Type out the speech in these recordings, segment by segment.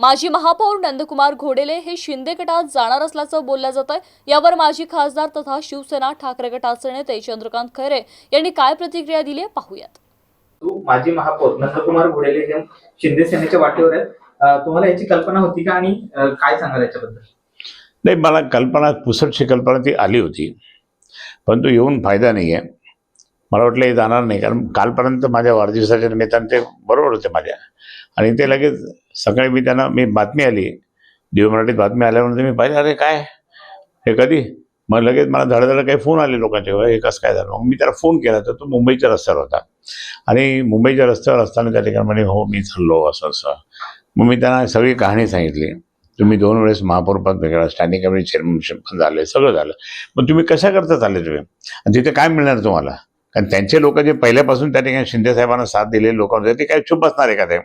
माजी महापौर नंदकुमार घोडेले हे शिंदे गटात जाणार असल्याचं बोललं जात आहे यावर माजी खासदार तथा शिवसेना ठाकरे गटाचे नेते चंद्रकांत खैरे यांनी काय प्रतिक्रिया दिली आहे पाहूयात. माजी महापौर नंदकुमार घोडेले हे शिंदे सेनेच्या वाटेवर आहेत. तुम्हाला याची कल्पना होती का आणि काय सांगाल याच्याबद्दल? नाही मला कल्पना पुसटची कल्पना ती आली होती. परंतु येऊन फायदा नाही आहे मला वाटलं हे जाणार नाही. कारण कालपर्यंत माझ्या वाढदिवसाच्या निमित्तानं ते बरोबर होते माझ्या. आणि ते लगेच सकाळी मी त्यांना मी बातमी आली. दिव मराठीत बातमी आल्यानंतर मी पाहिजे अरे काय? हे कधी? मग लगेच मला धडधड काही फोन आले लोकांचे. हे कसं काय झालं? मग मी त्याला फोन केला तर तो मुंबईच्या रस्त्यावर होता. आणि मुंबईच्या रस्त्यावर असताना त्या ठिकाणी म्हणे हो मी चाललो हो, असं असं. मग मी त्यांना सगळी कहाणी सांगितली. तुम्ही दोन वेळेस महापौरपद वेगळा स्टँडिंग कमिटी चेअरमनशिप पण झाले सगळं झालं. मग तुम्ही कशा करता चालले तुम्ही? आणि तिथे काय मिळणार तुम्हाला? कारण त्यांचे लोक जे पहिल्यापासून त्या ठिकाणी शिंदे साहेबांना साथ दिलेले लोक होते ते काय चुप असणार आहे का ते?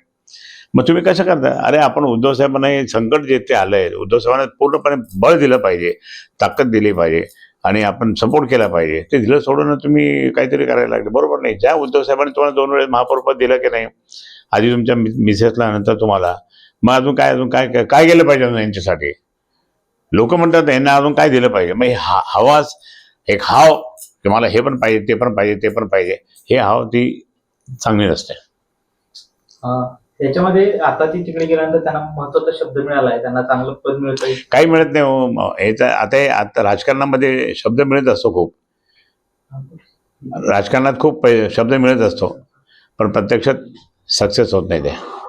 मग तुम्ही कसं करता? अरे आपण उद्धव साहेबांना हे संकट जे ते आलंय उद्धव साहेबांना पूर्णपणे बळ दिलं पाहिजे ताकद दिली पाहिजे आणि आपण सपोर्ट केला पाहिजे. ते दिलं सोडून तुम्ही काहीतरी करायला लागले. बरोबर नाही. ज्या उद्धव साहेबांनी तुम्हाला दोन वेळेस महापौरपद दिलं की नाही? आधी तुमच्या मिसेसला नंतर तुम्हाला. मग अजून काय अजून काय काय- गेलं पाहिजे अजून यांच्यासाठी? लोक म्हणतात यांना अजून काय दिलं पाहिजे? मग हा हवाच एक हाव की मला हे पण पाहिजे ते पण पाहिजे ते पण पाहिजे. हे हाव ती चांगली नसते अं, याच्यामध्ये आता ती तिकडे गेल्यानंतर त्यांना महत्त्वाचा शब्द मिळाला आहे. त्यांना चांगलं पद मिळतंय काही मिळत नाही हो. म- ह्याचं आता हे आता राजकारणामध्ये शब्द मिळत असतो खूप. राजकारणात खूप शब्द मिळत असतो. पण प्रत्यक्षात सक्सेस होत नाही ते.